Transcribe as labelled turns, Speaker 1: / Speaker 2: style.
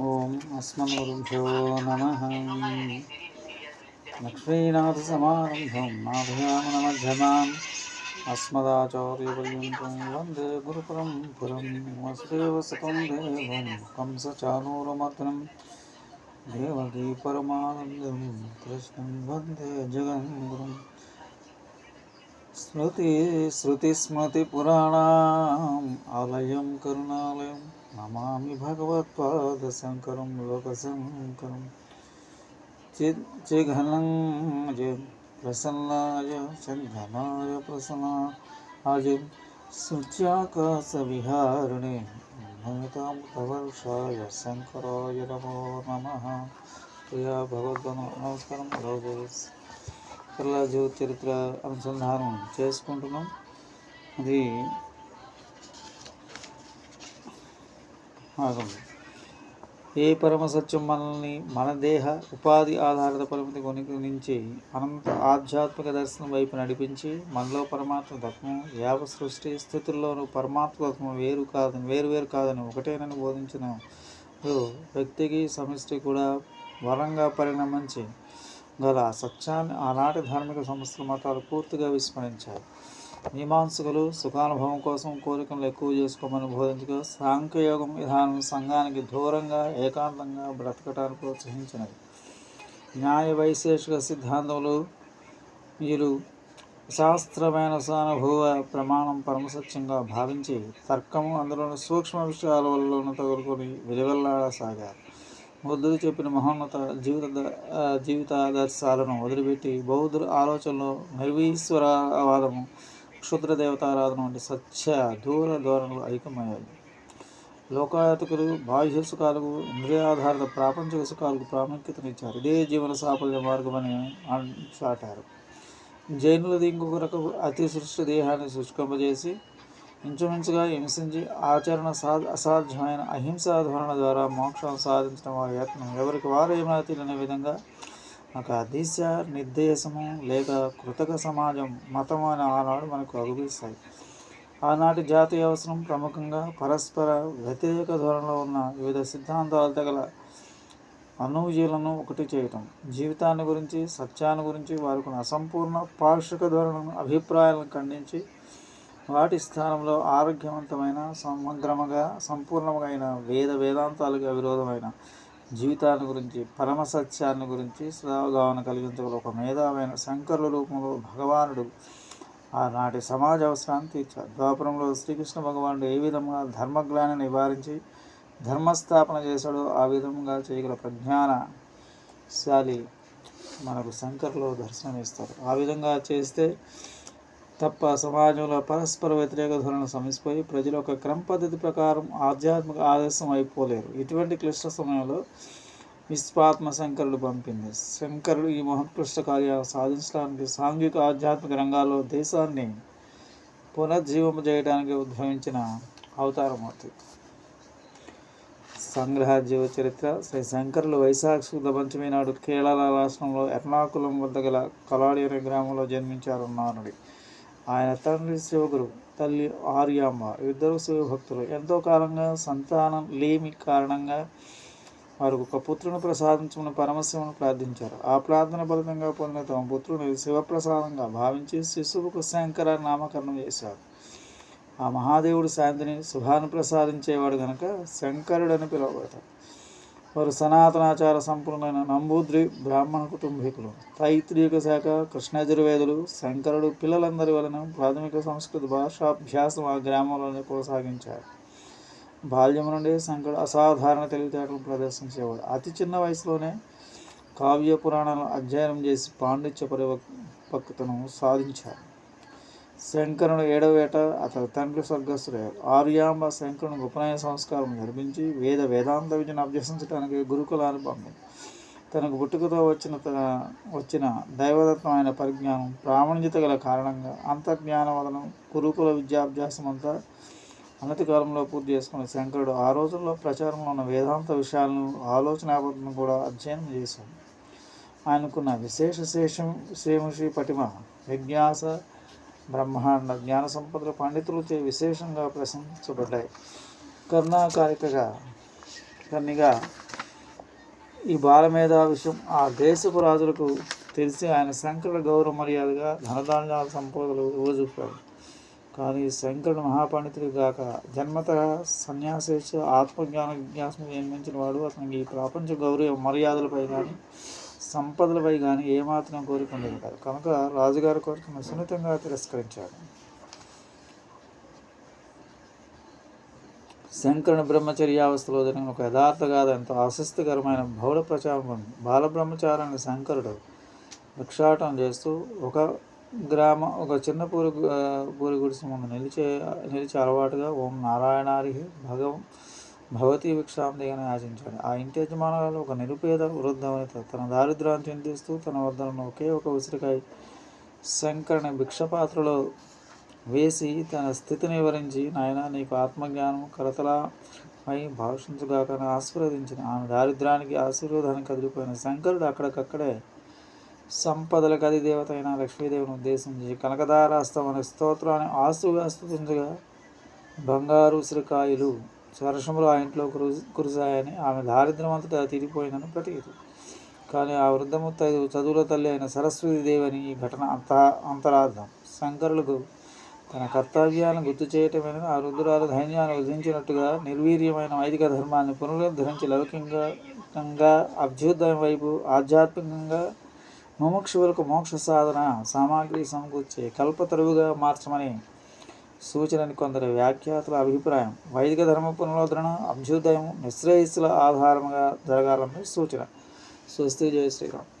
Speaker 1: ओम ॐ अस्मद्गुरुभ्यो नमः। लक्ष्मीनाथसमारम्भं नाभियामनमध्यमाम्। अस्मदाचार्यपर्यन्तं वंदे गुरुपुरं पुरं वसुदेवसतं देवं कंसचानूरमर्दनं। देवकी परमानन्दं कृष्णं वंदे जगन्गुरुं स्मृति श्रुतिस्मृतिपुराणाम्, आलयं करुणालयम्। కరుణాలయం నమామి భగవత్పాదశంకరం లోకశంకరం చిఘనం ప్రసన్నాయ చందనాయ ప్రసన్నాయ శుచ్యాకాశవిహారిణే నమితామృతవర్షాయ శంకరాయ నమో నమ ప్రియా భగవద్గణ నమస్కారం రోజు కేరళ జ్యోతి చరిత్ర అనుసంధానం చేసుకుంటున్నాం అది ఆగండి. ఏ పరమ సత్యం మనల్ని మన దేహ ఉపాధి ఆధారిత పరిమితి కొనికి నుంచి అనంత ఆధ్యాత్మిక దర్శనం వైపు నడిపించి మనలో పరమాత్మ తత్వం యావ సృష్టి స్థితుల్లోనూ పరమాత్మ తత్వం వేరు కాదని వేరు వేరు కాదని ఒకటేనని బోధించిన వ్యక్తికి సమిష్టి కూడా వరంగా పరిణమించి గల సత్యాన్ని ఆనాటి ధార్మిక సంస్థల మతాలు పూర్తిగా విస్మరించాయి. మీమాంసకులు సుఖానుభవం కోసం కోరికలు ఎక్కువ చేసుకోమని బోధించగా సాంఖ్యయోగం విధానం సంఘానికి దూరంగా ఏకాంతంగా బ్రతకటానికి ప్రోత్సహించినది. న్యాయ వైశేషిక సిద్ధాంతములు మీరు శాస్త్రమైన సానుభవ ప్రమాణం పరమసత్యంగా భావించి తర్కము అందులోని సూక్ష్మ విషయాల వల్ల తగులుకొని విలువెల్లాడసాగారు. బుద్ధుడు చెప్పిన మహోన్నత జీవిత జీవితాదర్శాలను వదిలిపెట్టి బౌద్ధుల ఆలోచనలో నిర్వీశ్వరవాదము క్షుద్ర దేవతారాధన వంటి సత్య దూర ధోరణులు ఐక్యమయ్యాయి లోకాయతకులు బాహ్య సుఖాలకు ఇంద్రియాధారిత ప్రాపంచిక సుఖాలకు ప్రాముఖ్యతనిచ్చారు. ఇదే జీవన సాఫల్య మార్గమని చాటారు జైనులది ఇంకొక రకం అతి సృష్టి దేహాన్ని శుష్కంపజేసి ఇంచుమించుగా హింసించి ఆచరణ సా అసాధ్యమైన అహింసా ధోరణ ద్వారా మోక్షం సాధించడం వారి యత్నం ఎవరికి వారు ఏమైనా తెలియని విధంగా ఒక దిశ నిర్దేశము లేక కృతక సమాజం మతం అని ఆనాడు మనకు అగుపిస్తాయి ఆనాటి జాతీయ అవసరం ప్రముఖంగా పరస్పర వ్యతిరేక ధోరణిలో ఉన్న వివిధ సిద్ధాంతాలు తగల అనూజీలను ఒకటి చేయటం. జీవితాన్ని గురించి సత్యాన్ని గురించి వారికి అసంపూర్ణ పాక్షిక ధోరణులను అభిప్రాయాలను ఖండించి వాటి స్థానంలో ఆరోగ్యవంతమైన సమగ్రముగా సంపూర్ణమైన వేద వేదాంతాలకు విరోధమైన జీవితాన్ని గురించి పరమ సత్యాన్ని గురించి శ్రావగావన కలిగించగల ఒక మేధావైన శంకరుల రూపంలో భగవానుడు ఆనాటి సమాజ అవసరాన్ని తీర్చారు ద్వాపురంలో శ్రీకృష్ణ భగవానుడు ఏ విధంగా ధర్మగ్లాన్ని నివారించి ధర్మస్థాపన చేశాడో ఆ విధంగా చేయగల ప్రజ్ఞానశాలి మనకు శంకర్లో దర్శనమిస్తారు. ఆ విధంగా చేస్తే తప్ప సమాజంలో పరస్పర వ్యతిరేక ధోరణి సమసిపోయి ప్రజలు ఒక క్రమ పద్ధతి ప్రకారం ఆధ్యాత్మిక ఆదర్శం అయిపోలేరు. ఇటువంటి క్లిష్ట సమయంలో విశ్వాత్మ శంకరుడు పంపింది. శంకరుడు ఈ మహోత్కృష్ట కార్యాలు సాధించడానికి సాంఘిక ఆధ్యాత్మిక రంగాల్లో దేశాన్ని పునర్జీవింపజేయడానికి ఉద్భవించిన ఉద్భవించిన అవుతుంది సంగ్రహ జీవ చరిత్ర శ్రీ శంకరులు వైశాఖ శుద్ధ పంచమి నాడు కేరళ రాష్ట్రంలో ఎర్నాకుళం వద్ద గల కలాడి అనే గ్రామంలో జన్మించారు నానుడి. ఆయన తండ్రి శివగురు తల్లి ఆర్యామ్మ ఇద్దరు శివభక్తులు ఎంతో కాలంగా సంతానం లేమి కారణంగా వారు ఒక పుత్రుని ప్రసాదించమని పరమశివుని ప్రార్థించారు. ఆ ప్రార్థన ఫలితంగా పొందిన తమ పుత్రుని శివప్రసాదంగా భావించి శిశువుకు శంకర నామకరణం చేశారు. ఆ మహాదేవుడు శాంతిని శుభాన్ని ప్రసాదించేవాడు గనక శంకరుడని పిలువబడతాడు. వారు సనాతనాచార సంపూర్ణమైన నంబూద్రి బ్రాహ్మణ కుటుంబీకులు. తైత్రీక శాఖ కృష్ణజుర్వేదులు శంకరుడు పిల్లలందరి వలన ప్రాథమిక సంస్కృత భాషాభ్యాసం ఆ గ్రామంలోనే కొనసాగించారు. బాల్యం నుండి శంకరుడు అసాధారణ తెలివితేటలు ప్రదర్శించేవాడు. అతి చిన్న వయసులోనే కావ్య పురాణాలను అధ్యయనం చేసి పాండిత్య పరిపక్వతను సాధించారు. శంకరుడు ఏడవ ఏట అతని తండ్రి స్వర్గస్థుడయ్యారు ఆర్యాంబ శంకరుని ఉపనయన సంస్కారం నిర్మించి వేద వేదాంత విద్యను అభ్యసించడానికి గురుకులాన్ని పంపింది తనకు పుట్టుకతో వచ్చిన తన వచ్చిన దైవదత్తమైన పరిజ్ఞానం ప్రామాణ్యత గల కారణంగా అంతర్జ్ఞాన వలన గురుకుల విద్యాభ్యాసం అంతా అనతి కాలంలో పూర్తి చేసుకున్న శంకరుడు ఆ రోజుల్లో ప్రచారంలో ఉన్న వేదాంత విషయాలను ఆలోచనాపత్రం కూడా అధ్యయనం చేశాడు. ఆయనకున్న విశేష శేషం శ్రీముషి పటిమ విజ్ఞాస బ్రహ్మాండ జ్ఞాన సంపదలు పండితులచే విశేషంగా ప్రశంసించబడ్డాయి. కర్ణాకారికగా కన్నిగా ఈ బాలమేధా విషయం ఆ దేశపు రాజులకు తెలిసి ఆయన శంకరుడు గౌరవ మర్యాదగా ధనధాన్యాల సంపదలు ఇవ్వజూపాడు కానీ శంకరుడు మహాపండితుడు గాక జన్మత సన్యాసేష ఆత్మజ్ఞాన జిజ్ఞాసం జన్మించిన వాడు అతనికి ఈ ప్రపంచ గౌరవ మర్యాదలపై కానీ సంపదలపై కానీ ఏమాత్రం కోరిక ఉండేది. కాదు కనుక రాజుగారి కోరికను సున్నితంగా తిరస్కరించాడు. శంకరుని బ్రహ్మచర్యావస్థలో జరిగిన ఒక యథార్థ గాథ ఎంతో ఆసక్తికరమైన బహుళ ప్రచారం ఉంది. బాలబ్రహ్మచారాన్ని శంకరుడు భిక్షాటం చేస్తూ ఒక గ్రామ ఒక చిన్న పూరి పూరి గుడిసె ముందు నిలిచే నిలిచే అలవాటుగా ఓం నారాయణారి భగవం భగవతి భిక్షాంతి అని ఆశించాడు. ఆ ఇంటి యజమానురాలు ఒక నిరుపేద వృద్ధవనిత తన దారిద్ర్యాన్ని చింతిస్తూ తన వద్ద ఉన్న ఒకే ఒక ఉసిరికాయ శంకరుని భిక్షపాత్రలో వేసి తన స్థితిని వివరించి నాయన నీకు ఆత్మజ్ఞానం కరతలపై భాషించుగాక ఆశీర్వదించిన ఆమె దారిద్రానికి ఆశీర్వాదానికి కదిలిపోయిన శంకరుడు అక్కడికక్కడే సంపదల గది దేవత అయిన లక్ష్మీదేవిని ఉద్దేశించి కనకదారాస్తం అనే స్తోత్రాన్ని ఆస్తుగా స్థుతించగా బంగారు ఉసిరికాయలు వర్షములు ఆ ఇంట్లో కురు కురిశాయని ఆమె దారిద్ర్యం అంతటా తీరిపోయిందని ప్రతీతి. కానీ ఆ వృద్ధముత్తైదు చదువుల తల్లి అయిన సరస్వతి దేవని ఈ ఘటన అంత అంతరార్థం. శంకరులకు తన కర్తవ్యాలను గుర్తు చేయటమైన ఆ రుద్రాల ధైన్యాన్ని వధించినట్టుగా నిర్వీర్యమైన వైదిక ధర్మాన్ని పునరుద్ధరించి లౌకికంగా అభ్యుదయం వైపు ఆధ్యాత్మికంగా ముముక్షువులకు మోక్ష సాధన సామాగ్రి సమకూర్చే కల్పతరువుగా మార్చమని సూచనని కొందరి వ్యాఖ్యాతుల అభిప్రాయం. వైదిక ధర్మ పునరుద్ధరణ అభ్యుదయం నిశ్రేయస్సుల ఆధారంగా జరగాలన్నది సూచన. స్వస్తి జయ శ్రీరామ్.